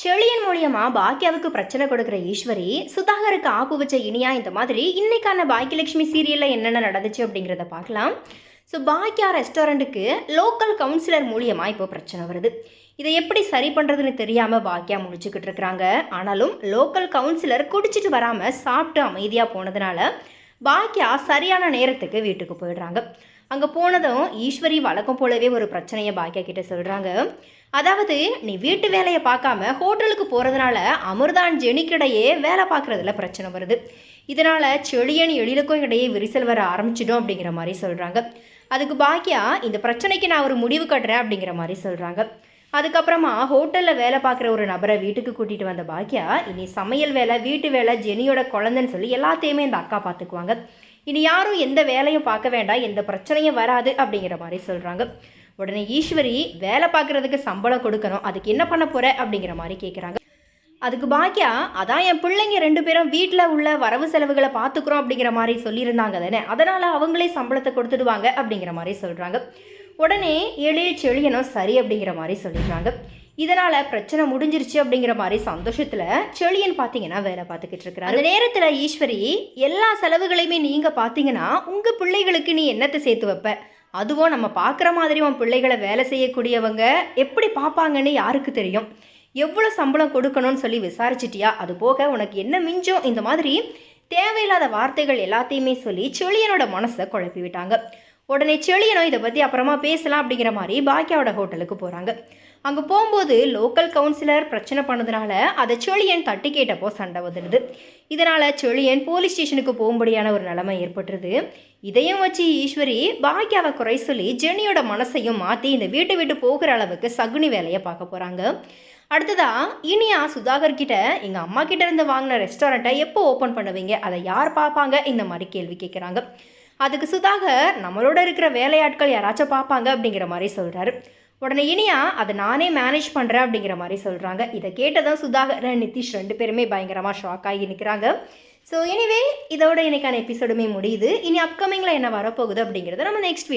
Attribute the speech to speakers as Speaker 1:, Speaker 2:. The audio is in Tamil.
Speaker 1: செழியன் மூலியமா பாக்கியாவுக்கு பிரச்சனை கொடுக்குற ஈஸ்வரி சுதாகருக்கு ஆப்பு வச்ச இனியா இந்த மாதிரி இன்னைக்கான பாக்கியலட்சுமி சீரியல்ல என்னென்ன நடந்துச்சு அப்படிங்கிறத பார்க்கலாம். ஸோ பாக்கியா ரெஸ்டாரண்ட்டுக்கு லோக்கல் கவுன்சிலர் மூலியமா இப்போ பிரச்சனை வருது. இதை எப்படி சரி பண்ணுறதுன்னு தெரியாமல் பாக்கியா முடிச்சுக்கிட்டு இருக்கிறாங்க. ஆனாலும் லோக்கல் கவுன்சிலர் குடிச்சிட்டு வராமல் சாப்பிட்டு அமைதியாக போனதுனால பாக்கியா சரியான நேரத்துக்கு வீட்டுக்கு போயிடுறாங்க. அங்கே போனதும் ஈஸ்வரி வழக்கம் போலவே ஒரு பிரச்சனையை பாக்கியா கிட்ட சொல்கிறாங்க அதாவது நீ வீட்டு வேலையை பார்க்காம ஹோட்டலுக்கு போகிறதுனால அமிர்தான் ஜெனிக்கிடையே வேலை பார்க்குறதுல பிரச்சனை வருது. இதனால் செழியன் எழிலுக்கும் இடையே விரிசல் வர ஆரம்பிச்சிடும் அப்படிங்கிற மாதிரி சொல்கிறாங்க அதுக்கு பாக்கியா இந்த பிரச்சனைக்கு நான் ஒரு முடிவு கட்டுறேன் அப்படிங்கிற மாதிரி சொல்கிறாங்க அதுக்கப்புறமா ஹோட்டலில் வேலை பார்க்குற ஒரு நபரை வீட்டுக்கு கூட்டிகிட்டு வந்த பாக்கியா இனி சமையல் வேலை வீட்டு வேலை ஜெனியோட குழந்தைன்னு சொல்லி எல்லாத்தையுமே இந்த அக்கா பார்த்துக்குவாங்க. இனி யாரும் எந்த வேலையும் பார்க்க வேண்டாம் எந்த பிரச்சனையும் வராது அப்படிங்கிற மாதிரி சொல்கிறாங்க உடனே ஈஸ்வரி வேலை பார்க்குறதுக்கு சம்பளம் கொடுக்கணும் அதுக்கு என்ன பண்ண போகிற அப்படிங்கிற மாதிரி கேட்குறாங்க அதுக்கு பாக்கியா அதான் என் பிள்ளைங்க ரெண்டு பேரும் வீட்டில் உள்ள வரவு செலவுகளை பார்த்துக்குறோம் அப்படிங்கிற மாதிரி சொல்லியிருந்தாங்க தானே? அதனால் அவங்களே சம்பளத்தை கொடுத்துடுவாங்க அப்படிங்கிற மாதிரி சொல்கிறாங்க உடனே எழில் செழியனும் சரி அப்படிங்கிற மாதிரி சொல்லிடுறாங்க. இதனால் பிரச்சனை முடிஞ்சிருச்சு அப்படிங்கிற மாதிரி சந்தோஷத்தில் செழியன் பார்த்தீங்கன்னா வேலை பார்த்துக்கிட்டு இருக்கிறாரு. அந்த நேரத்தில் ஈஸ்வரி எல்லா செலவுகளையுமே நீங்கள் பார்த்தீங்கன்னா உங்கள் பிள்ளைகளுக்கு நீ என்னத்தை சேர்த்து வைப்ப? அதுவும் நம்ம பார்க்குற மாதிரி உன் பிள்ளைகளை வேலை செய்யக்கூடியவங்க எப்படி பார்ப்பாங்கன்னு யாருக்கு தெரியும்? எவ்வளோ சம்பளம் கொடுக்கணும்னு சொல்லி விசாரிச்சிட்டியா? அது போக உனக்கு என்ன மிஞ்சும்? இந்த மாதிரி தேவையில்லாத வார்த்தைகள் எல்லாத்தையுமே சொல்லி செழியனோட மனசை குழப்பி விட்டாங்க உடனே செழியனோ இதை பற்றி அப்புறமா பேசலாம் அப்படிங்கிற மாதிரி பாக்கியாவோட ஹோட்டலுக்கு போகிறாங்க அங்கே போகும்போது லோக்கல் கவுன்சிலர் பிரச்சனை பண்ணதுனால அதை செழியன் தட்டி கேட்டப்போ சண்டை வந்துடுது. இதனால் செழியன் போலீஸ் ஸ்டேஷனுக்கு போகும்படியான ஒரு நிலைமை ஏற்பட்டுருது. இதையும் வச்சு ஈஸ்வரி பாக்கியாவை குறை சொல்லி ஜெனியோட மனசையும் மாற்றி இந்த வீட்டை விட்டு போகிற அளவுக்கு சகுனி வேலையை பார்க்க போகிறாங்க அடுத்ததா இனியா சுதாகர் கிட்ட எங்கள் அம்மா கிட்ட இருந்து வாங்கின ரெஸ்டாரண்ட்டை எப்போ ஓப்பன் பண்ணுவீங்க? அதை யார் பார்ப்பாங்க? இந்த மாதிரி கேள்வி கேட்குறாங்க அதுக்கு சுதாகர் நம்மளோட இருக்கிற வேலையாட்கள் யாராச்சும் பார்ப்பாங்க அப்படிங்கிற மாதிரி சொல்கிறாரு உடனே இனியா அதை நானே மேனேஜ் பண்ணுறேன் அப்படிங்கிற மாதிரி சொல்கிறாங்க இதை கேட்டதான் சுதாகர் நிதிஷ் ரெண்டு பேருமே பயங்கரமாக ஷாக் ஆகி நிற்கிறாங்க ஸோ எனிவே இதோட இன்னைக்கான எபிசோடுமே முடியுது. இனி அப்கமிங்கில் என்ன வரப்போகுது அப்படிங்கிறத நம்ம நெக்ஸ்ட்